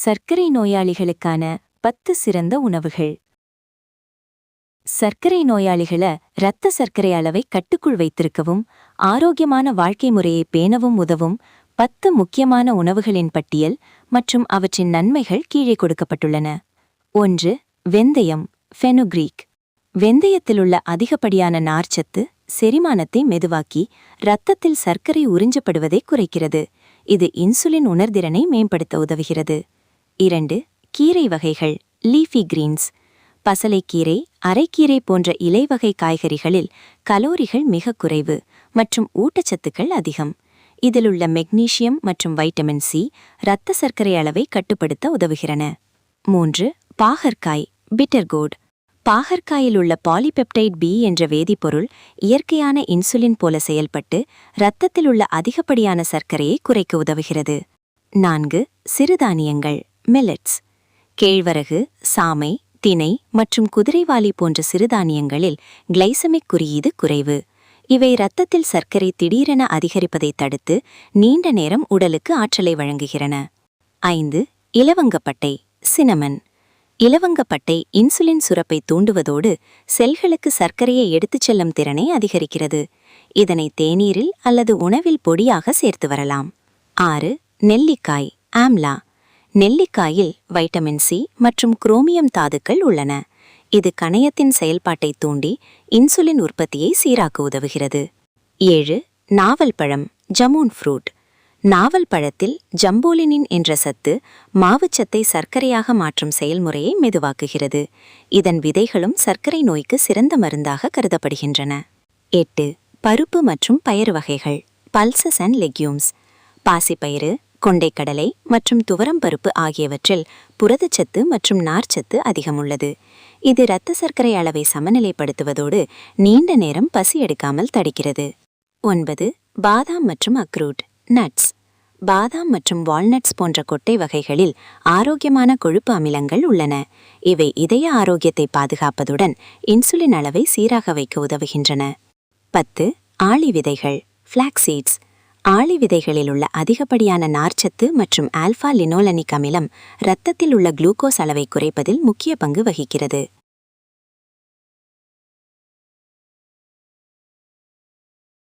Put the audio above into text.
சர்க்கரை நோயாளிகளுக்கான பத்து சிறந்த உணவுகள். சர்க்கரை நோயாளிகள இரத்த சர்க்கரை அளவை கட்டுக்குள் வைத்திருக்கவும் ஆரோக்கியமான வாழ்க்கை முறையை பேணவும் உதவும் பத்து முக்கியமான உணவுகளின் பட்டியல் மற்றும் அவற்றின் நன்மைகள் கீழே கொடுக்கப்பட்டுள்ளன. ஒன்று வெந்தயம் ஃபெனுக்ரீக் வெந்தயத்திலுள்ள அதிகப்படியான நார்ச்சத்து செரிமானத்தை மெதுவாக்கி இரத்தத்தில் சர்க்கரை உறிஞ்சப்படுவதை குறைக்கிறது. இது இன்சுலின் உணர்திறனை மேம்படுத்த உதவுகிறது. இரண்டு கீரை வகைகள் லீஃபி கிரீன்ஸ் பசலைக்கீரை அரைக்கீரை போன்ற இலைவகை காய்கறிகளில் கலோரிகள் மிக குறைவு மற்றும் ஊட்டச்சத்துக்கள் அதிகம். இதிலுள்ள மெக்னீசியம் மற்றும் வைட்டமின் சி இரத்த சர்க்கரை அளவை கட்டுப்படுத்த உதவுகிறன. மூன்று பாகற்காய் பிட்டர்கோட் பாகற்காயில் உள்ள பாலிபெப்டைட் பி என்ற வேதிப்பொருள் இயற்கையான இன்சுலின் போல செயல்பட்டு இரத்தத்தில் உள்ள அதிகப்படியான சர்க்கரையை குறைக்க உதவுகிறது. நான்கு சிறுதானியங்கள். மில்லட்ஸ். கேழ்வரகு சாமை தினை மற்றும் குதிரைவாலி போன்ற சிறுதானியங்களில் கிளைசமிக் குறியீடு குறைவு. இவை இரத்தத்தில் சர்க்கரை திடீரென அதிகரிப்பதை தடுத்து நீண்ட நேரம் உடலுக்கு ஆற்றலை வழங்குகிறன ஐந்து இலவங்கப்பட்டை சினமன். இலவங்கப்பட்டை இன்சுலின் சுரப்பை தூண்டுவதோடு செல்களுக்கு சர்க்கரையை எடுத்துச் செல்லும் திறனை அதிகரிக்கிறது. இதனை தேநீரில் அல்லது உணவில் பொடியாக சேர்த்து வரலாம். ஆறு நெல்லிக்காய் ஆம்லா. நெல்லிக்காயில் வைட்டமின் சி மற்றும் குரோமியம் தாதுக்கள் உள்ளன. இது கணையத்தின் செயல்பாட்டை தூண்டி இன்சுலின் உற்பத்தியை சீராக்க உதவுகிறது. ஏழு நாவல் பழம் ஜமூன் ஃப்ரூட். நாவல் பழத்தில் ஜம்போலினின் என்ற சத்து மாவுச்சத்தை சர்க்கரையாக மாற்றும் செயல்முறையை மெதுவாக்குகிறது. இதன் விதைகளும் சர்க்கரை நோய்க்கு சிறந்த மருந்தாக கருதப்படுகின்றன. எட்டு பருப்பு மற்றும் பயறு வகைகள் பல்சஸ் அண்ட் லெக்யூம்ஸ். பாசிப்பயிறு கொண்டைக்கடலை மற்றும் துவரம்பருப்பு ஆகியவற்றில் புரதச்சத்து மற்றும் நார்ச்சத்து அதிகம் உள்ளது இது இரத்த சர்க்கரை அளவை சமநிலைப்படுத்துவதோடு நீண்ட நேரம் பசி எடுக்காமல் தடுக்கிறது. ஒன்பது பாதாம் மற்றும் அக்ரூட் நட்ஸ். பாதாம் மற்றும் வால்நட்ஸ் போன்ற கொட்டை வகைகளில் ஆரோக்கியமான கொழுப்பு அமிலங்கள் உள்ளன. இவை இதய ஆரோக்கியத்தை பாதுகாப்பதுடன் இன்சுலின் அளவை சீராக வைக்க உதவுகின்றன. பத்து ஆளி விதைகள் ஃப்ளாக்ஸீட்ஸ் ஆளி விதைகளில் உள்ள அதிகப்படியான நார்ச்சத்து மற்றும் ஆல்ஃபா லினோலனிக் அமிலம் இரத்தத்தில் உள்ள குளுக்கோஸ் அளவை குறைப்பதில் முக்கிய பங்கு வகிக்கிறது.